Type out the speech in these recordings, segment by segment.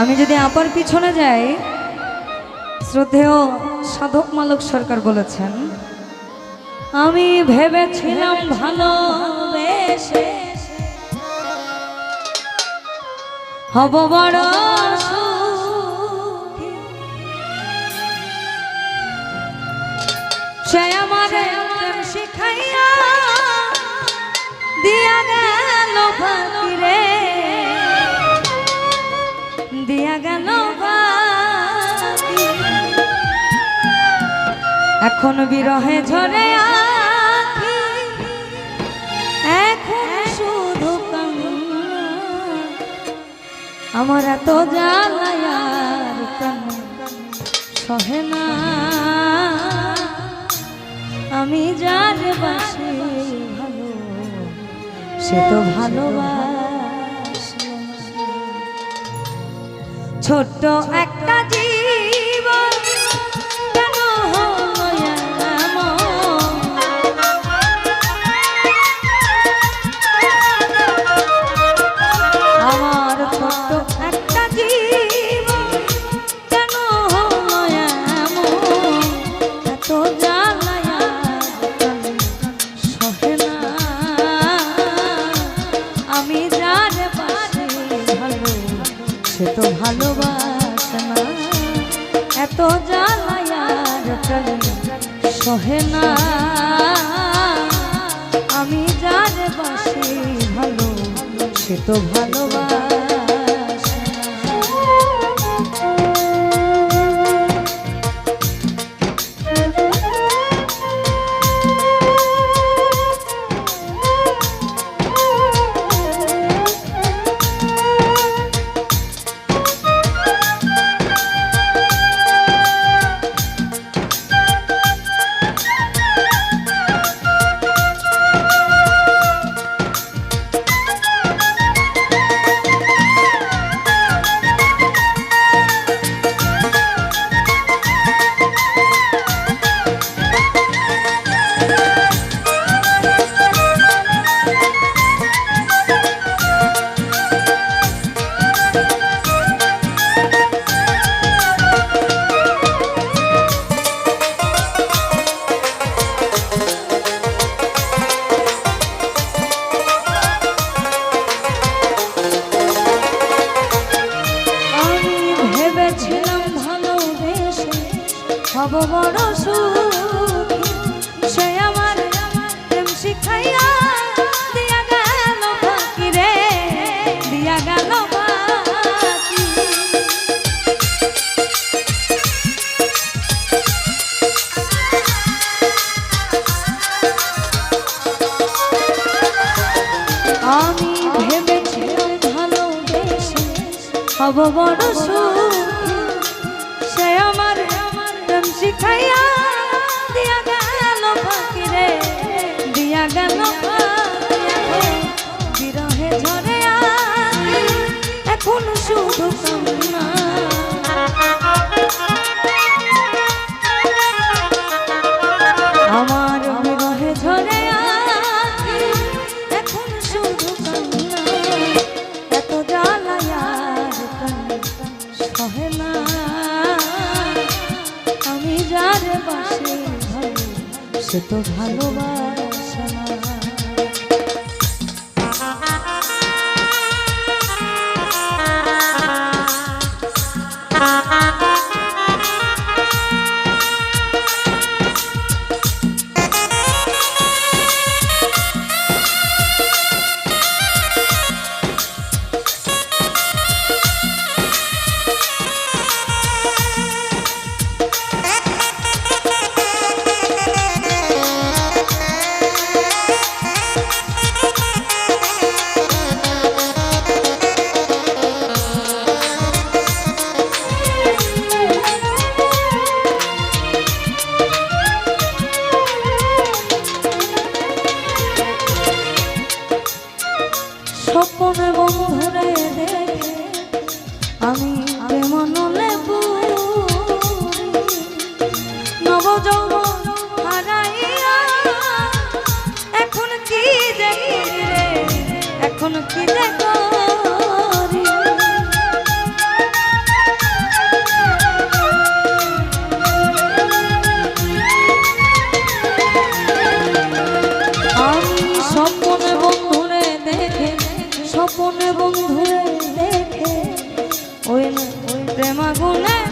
আমি যদি আপার পিছনে যাই, শ্রদ্ধেয় সাধক মালক সরকার বলেছেন, আমি ভেবেছিলাম ভালোবেসে হব বড় সে এখন বিরহে ঝরে আমার এত জ্বালায়ার কেন সহে না। আমি যার বাসি ভালো, সে তো ভালোবাস। ছোট্ট একটা আমি যার পাশে ভালো, সে তো ভালোবাসে না। এত জ্বালায়ার সহে না। আমি যার বাসে ভালো, সে তো ভালোবাসে হব বড় সে আমার প্রেম শিখাইয়া দিয়া গেল ফাঁকি রে দিয়া গেল সহে না আমি যার বাসে ভালো সে তো ভালোবাসে। এখন কি দেখো স্বপনে বন্ধুরে দেখে স্বপনে বন্ধুরে দেখে ওই প্রেমাগুনে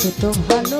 সে ভালো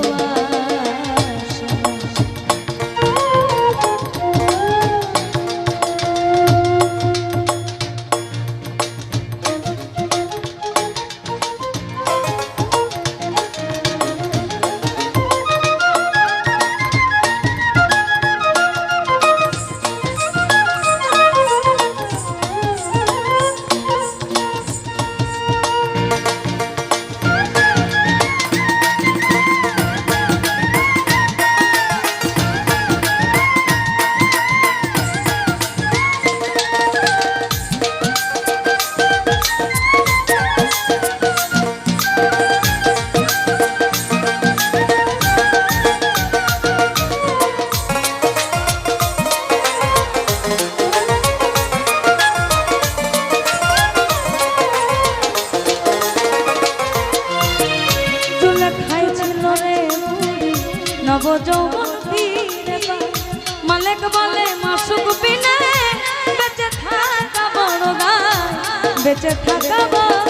বেঁচে থাকা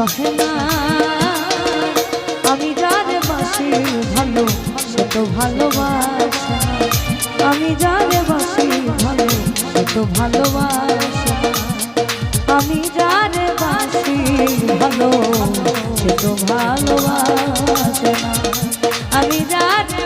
সহে না। আমি যারে বাসি ভালো, সে তো ভালোবাসা। আমি যারে বাসি ভালো, সে তো ভালোবাসা। আমি যারে বাসি ভালো, সে ভালোবাসে আমি যারে